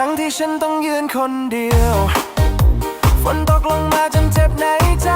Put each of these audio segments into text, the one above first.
ครั้งที่ฉันต้องยืนคนเดียว ฝนตกลงมาจนเจ็บในใจ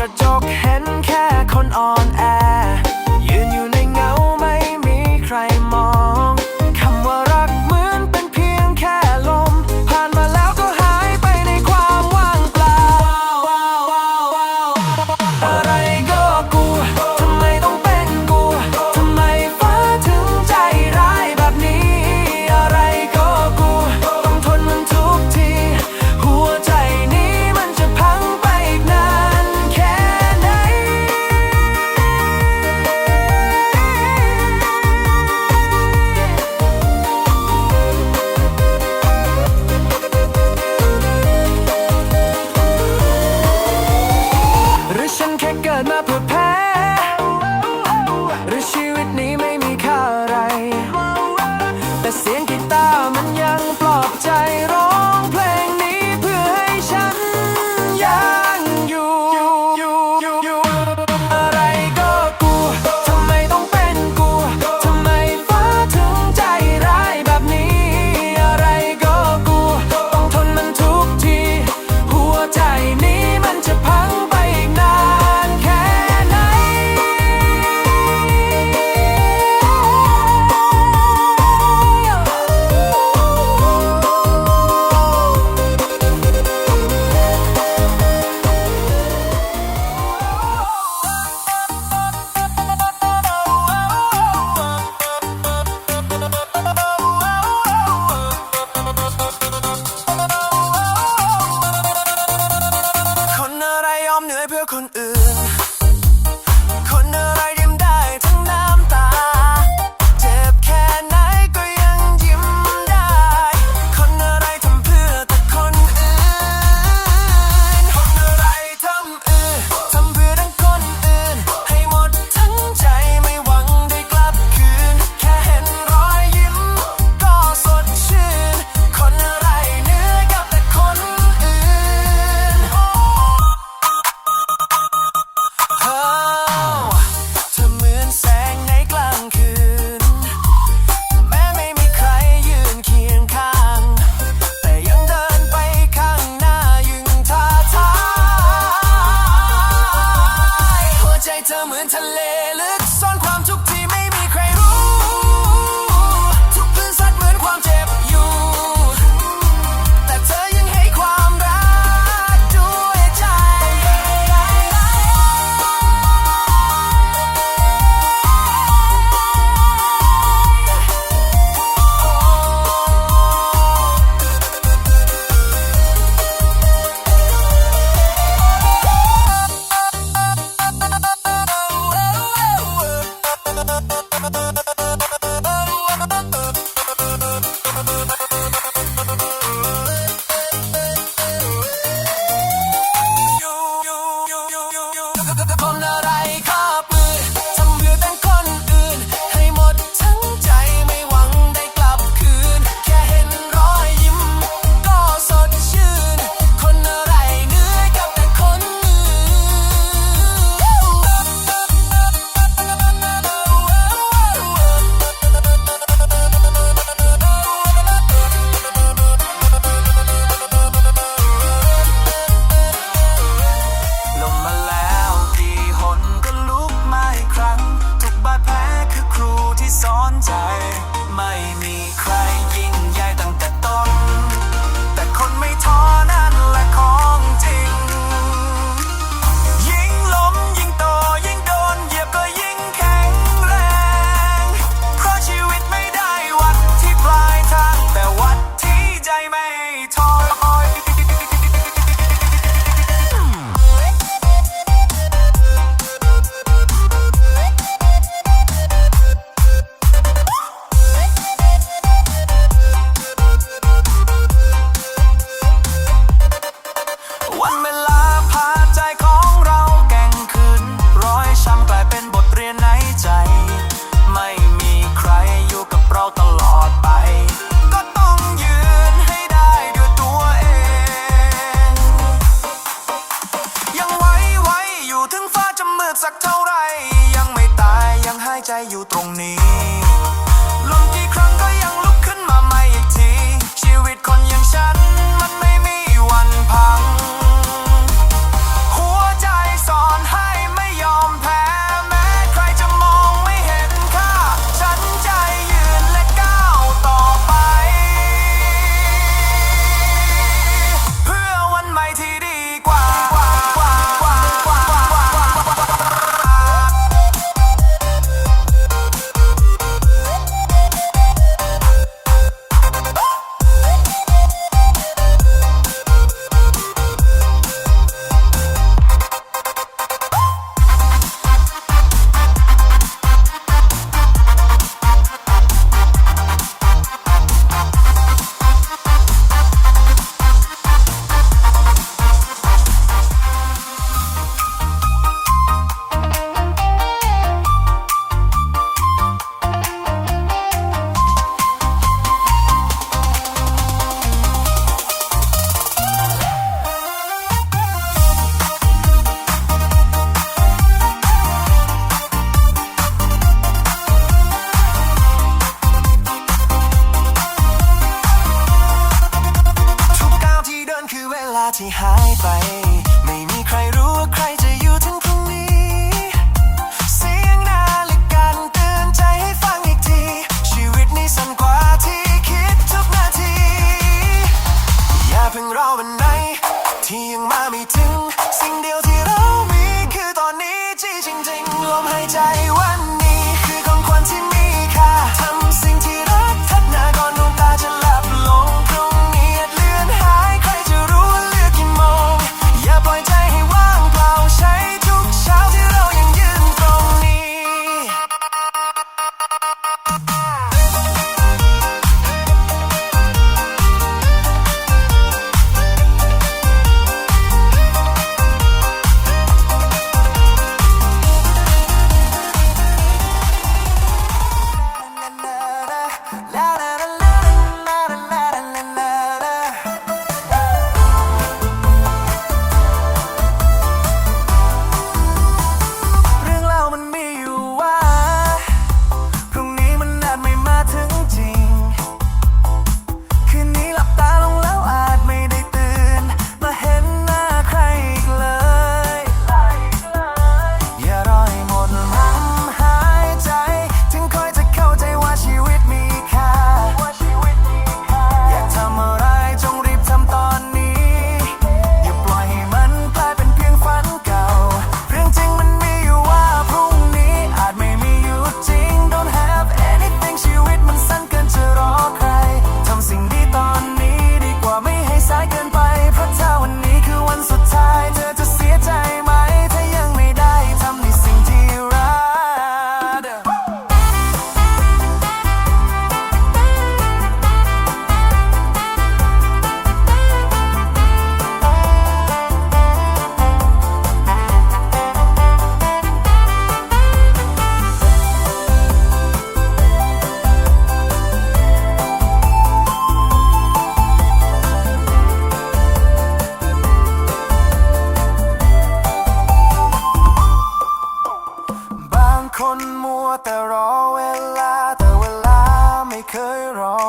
กระจกเห็นแค่คนอ่อนแอ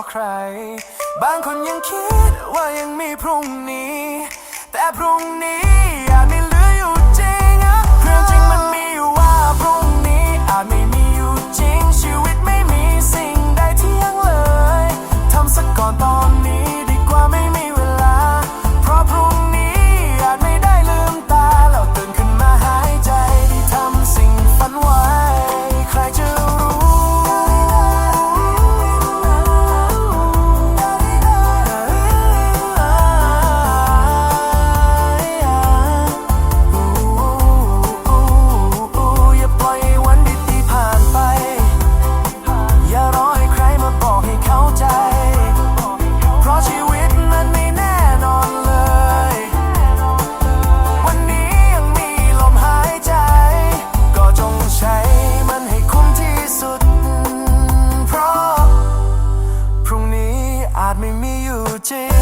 ใคร บางคนยังคิดว่ายังมีพรุ่งนี้ แต่พรุ่งนี้อาจไม่เหลืออยู่จริงเพื่อจริงมันมีอยู่ว่าพรุ่งนี้อาจไม่มีอยู่จริง ชีวิตไม่มีสิ่งใดที่ยังเลยทำสักก่อนตอนนี้ change.